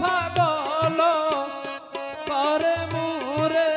কথা বলো পরে মুরে